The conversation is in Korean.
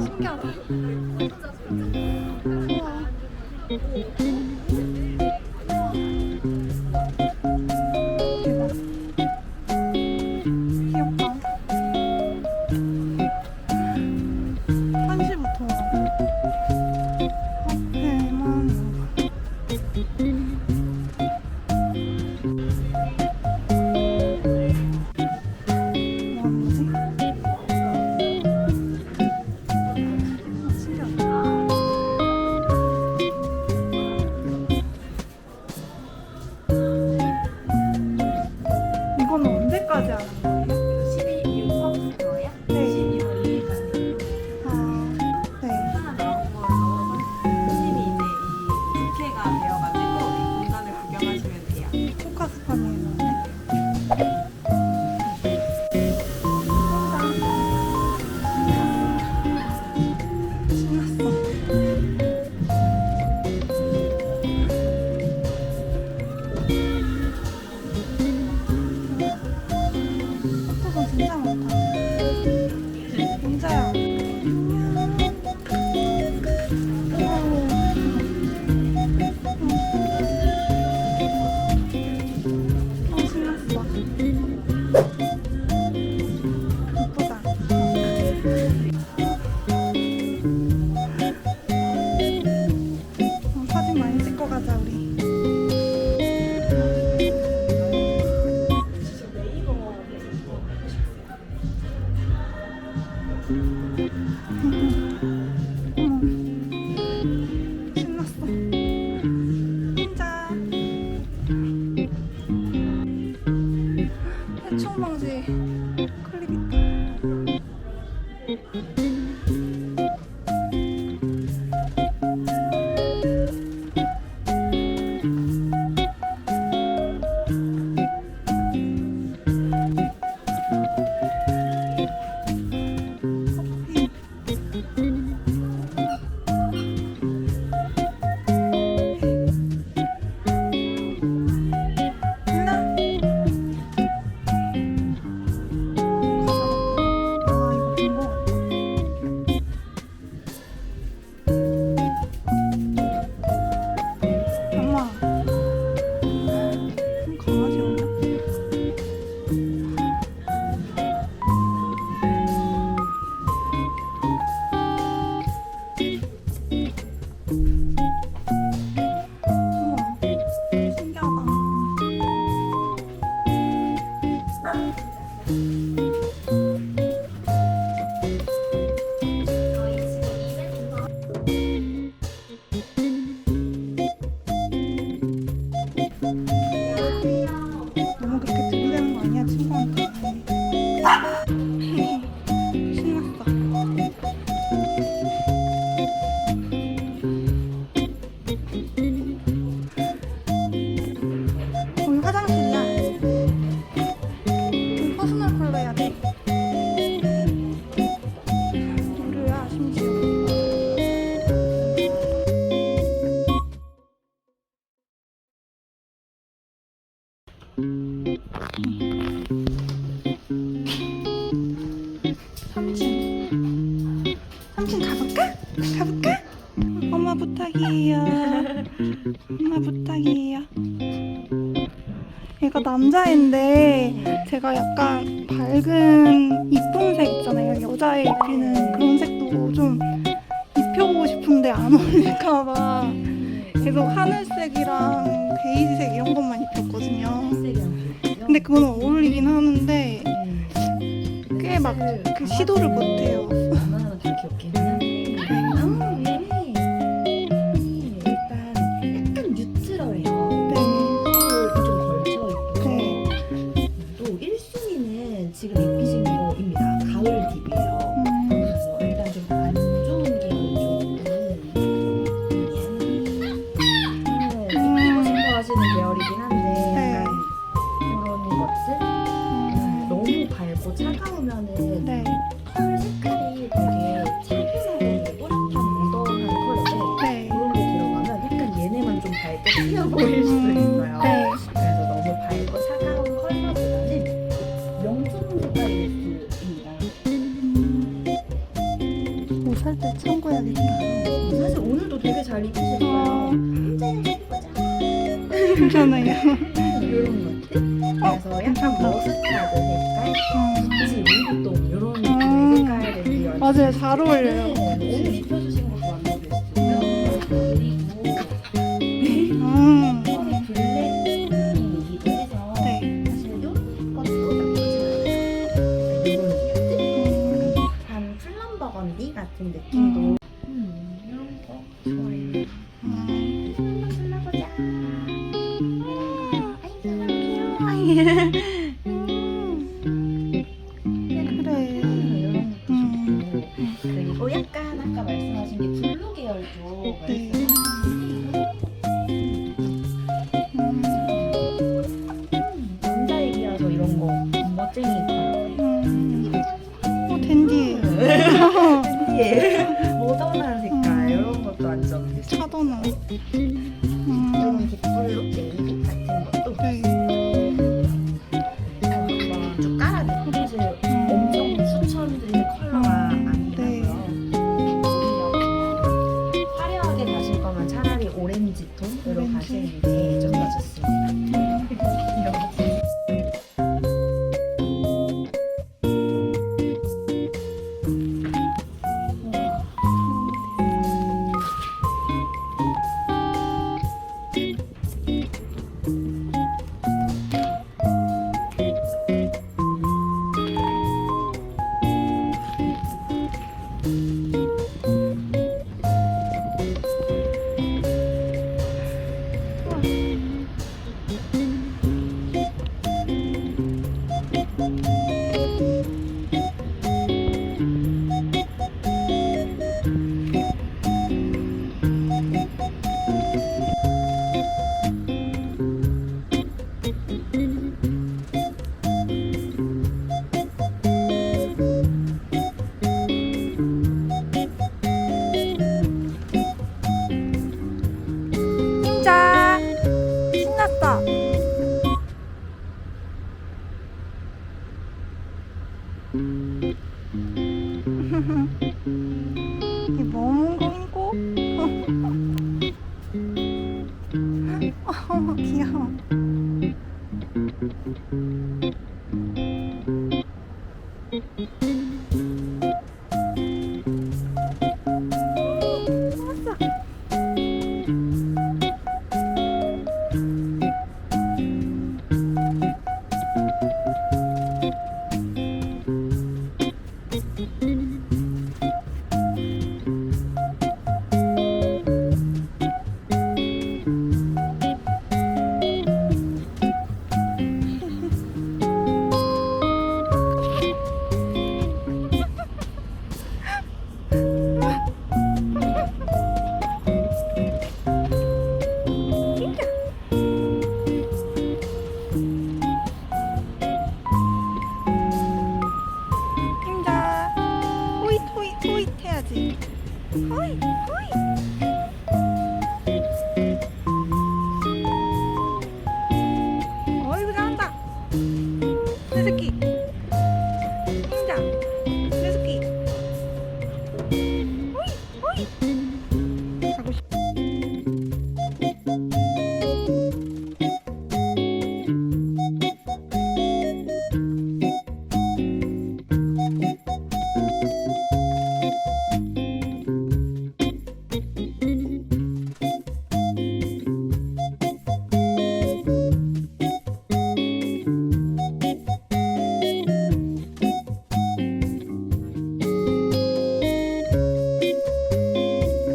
신기하다. 진짜 좋다. 삼촌. 삼촌 가볼까? 가볼까? 엄마 부탁이에요. 엄마 부탁이에요. 얘가 남자애인데 제가 약간 밝은 이쁜 색 있잖아요. 여자애 입히는 그런 색도 좀 입혀보고 싶은데 안 어울릴까봐. 계속 하늘색이랑 베이지색 이런 것만 입혔거든요. 근데 그건 어울리긴 하는데 음. 꽤막 그 시도를 못해요. 보일 수 있어요. 네. 그래서 너무 밝고 차가운 컬러보다는 명품 색깔이 있습니다. 옷 살 때 참고해야겠다. 사실 오늘도 되게 잘 입으실 거예요. 아, 괜찮아요. 이런 것들. 그래서 약간 머스타드 색깔, 피지, 미동 이런 아. 색깔들이 음. 맞아요. 잘 네. 어울려요. 오늘 입혀주신 거 좋았나요? 그 예. 자, 이 머문 거 인고? 어, 귀여워.